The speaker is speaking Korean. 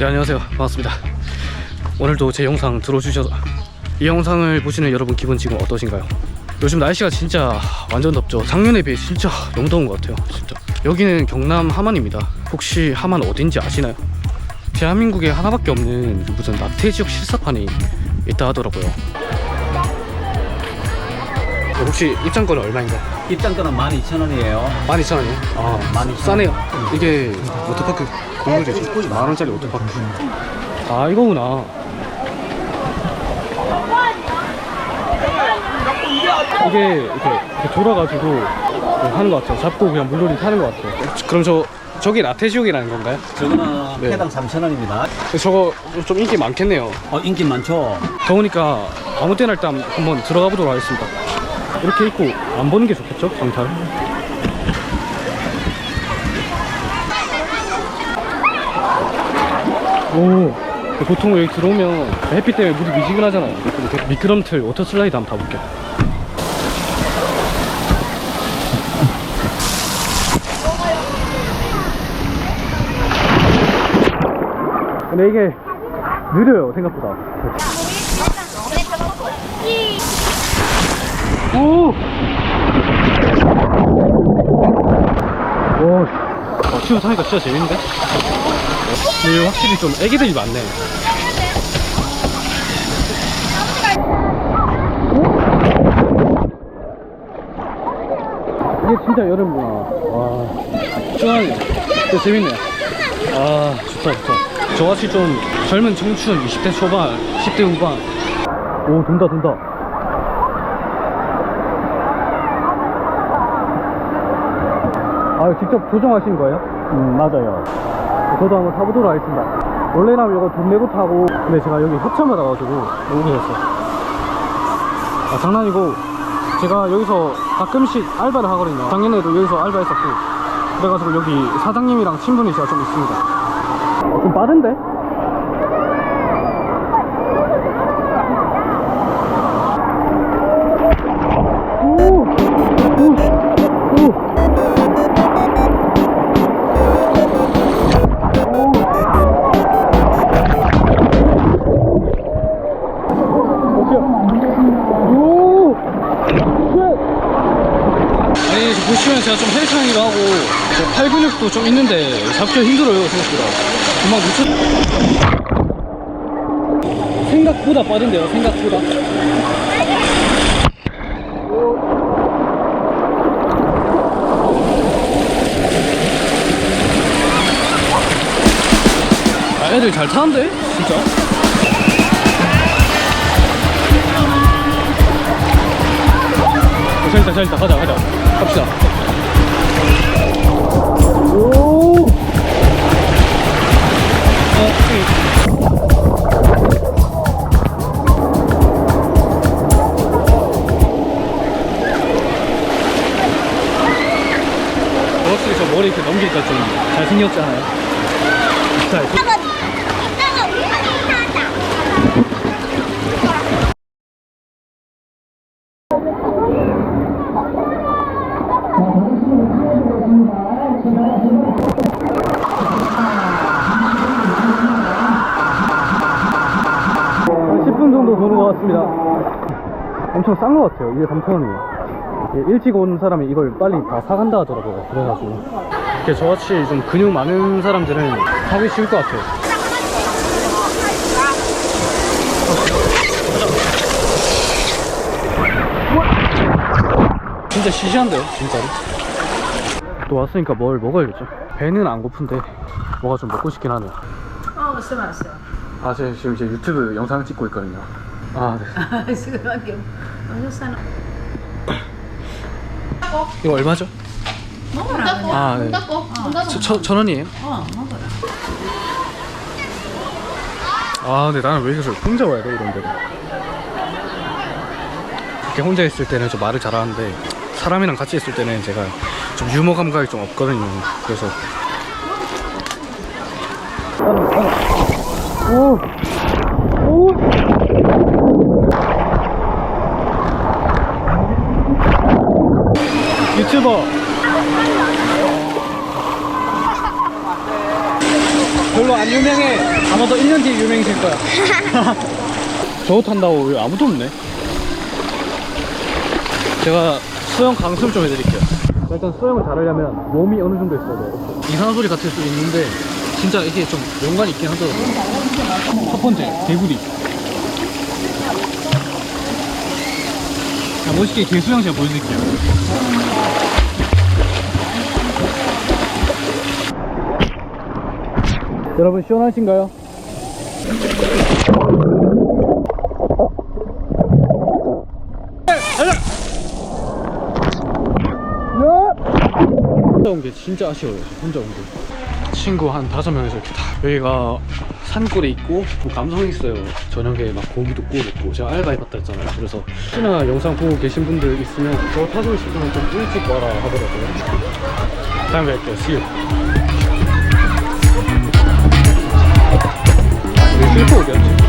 네 안녕하세요. 반갑습니다. 오늘도 제 영상 들어주셔서 이 영상을 보시는 여러분 기분 지금 어떠신가요? 요즘 날씨가 진짜 완전 덥죠. 작년에 비해 진짜 너무 더운 것 같아요 진짜. 여기는 경남 함안입니다. 혹시 함안 어딘지 아시나요? 대한민국에 하나밖에 없는 무슨 나태지역 실사판이 있다 하더라고요 혹시 입장권은 얼마인가요? 입장권은 12,000원이에요. 12,000원이요? 아, 12,000원. 싸네요. 이게 워터파크 건물이지. 만원짜리 워터파크. 아, 이거구나. 이게 이렇게, 이렇게 돌아가지고 하는 것 같아요. 잡고 그냥 물놀이 타는 것 같아요. 그럼 저, 저기 라테지옥이라는 건가요? 저거는 네. 회당 3,000원입니다. 저거 좀 인기 많겠네요. 어, 인기 많죠? 더우니까 아무 때나 일단 한번 들어가 보도록 하겠습니다. 이렇게 입고 안 보는 게 좋겠죠? 강탈. 오, 보통 여기 들어오면 햇빛 때문에 물이 미지근하잖아요. 미끄럼틀 워터 슬라이드 한번 타볼게요. 근데 이게 느려요 생각보다. 오! 오, 어, 치고 타니까 진짜 재밌는데? 근데 확실히 좀 애기들이 많네. 이게 진짜 여름이구나. 와, 시원하네. 진짜 재밌네. 아, 좋다, 좋다. 저같이 좀 젊은 청춘, 20대 초반, 10대 후반. 오, 돈다, 돈다. 아, 직접 조정하신 거예요? 음, 맞아요. 저도 한번 타보도록 하겠습니다. 원래라면 이거 돈 내고 타고, 근데 제가 여기 협찬 받아가지고 오게 됐어요. 아, 장난이고, 제가 여기서 가끔씩 알바를 하거든요. 작년에도 여기서 알바했었고, 그래가지고 여기 사장님이랑 친분이 제가 좀 있습니다. 어, 좀 빠른데? 팔 근육도 좀 있는데 잡기가 힘들어요 생각보다 금방 놓쳐. 생각보다 빠른데요 생각보다. 아, 애들 잘 타는데 진짜? 잘있다 잘있다. 가자 가자. 갑시다 자, 한 10분 정도 도는 것 같습니다. 엄청 싼 것 같아요. 이게 3,000원이에요. 일찍 온 사람이 이걸 빨리 다 사간다 하더라고요. 그래가지고. 이렇게 저같이 좀 근육 많은 사람들은 하기 쉬울 것 같아요. 진짜 시시한데요 진짜로? 또 왔으니까 뭘 먹어야겠죠? 배는 안 고픈데 뭐가 좀 먹고 싶긴 하네요. 아 무슨 맛이요? 아 제가 지금 이제 유튜브 영상 찍고 있거든요. 아네. 지금 이게 무슨 이거 얼마죠? 먹어라. 아, 네. 닫고, 문 닫고. 저, 천, 천 원이에요? 어, 먹어라. 아, 근데 나는 왜 이렇게 혼자 와야 돼, 이런 데를. 이렇게 혼자 있을 때는 좀 말을 잘하는데, 사람이랑 같이 있을 때는 제가 좀 유머 감각이 좀 없거든요. 그래서. 오! 오! 유튜버 별로 안 유명해. 아마도 1년 뒤에 유명해질 거야. 저거 탄다고 왜 아무도 없네. 제가 수영 강습 좀 해드릴게요. 일단 수영을 잘하려면 몸이 어느 정도 있어야 돼요. 이상한 소리 같을 수도 있는데 진짜 이게 좀 연관이 있긴 하더라고요. 첫 번째, 개구리. 자, 멋있게 개수영 제가 보여드릴게요. 여러분 시원하신가요? 혼자 온 게 진짜 아쉬워요. 혼자 온 게. 친구 한 다섯 명이서 이렇게 다 여기가 산골에 있고 뭐 감성 있어요. 저녁에 막 고기도 구워 먹고 제가 알바 해봤다 했잖아요. 그래서 혹시나 영상 보고 계신 분들 있으면 저 타고 싶으면 좀 일찍 와라 하더라고요. 다음에 뵐게요. See you. 最后者。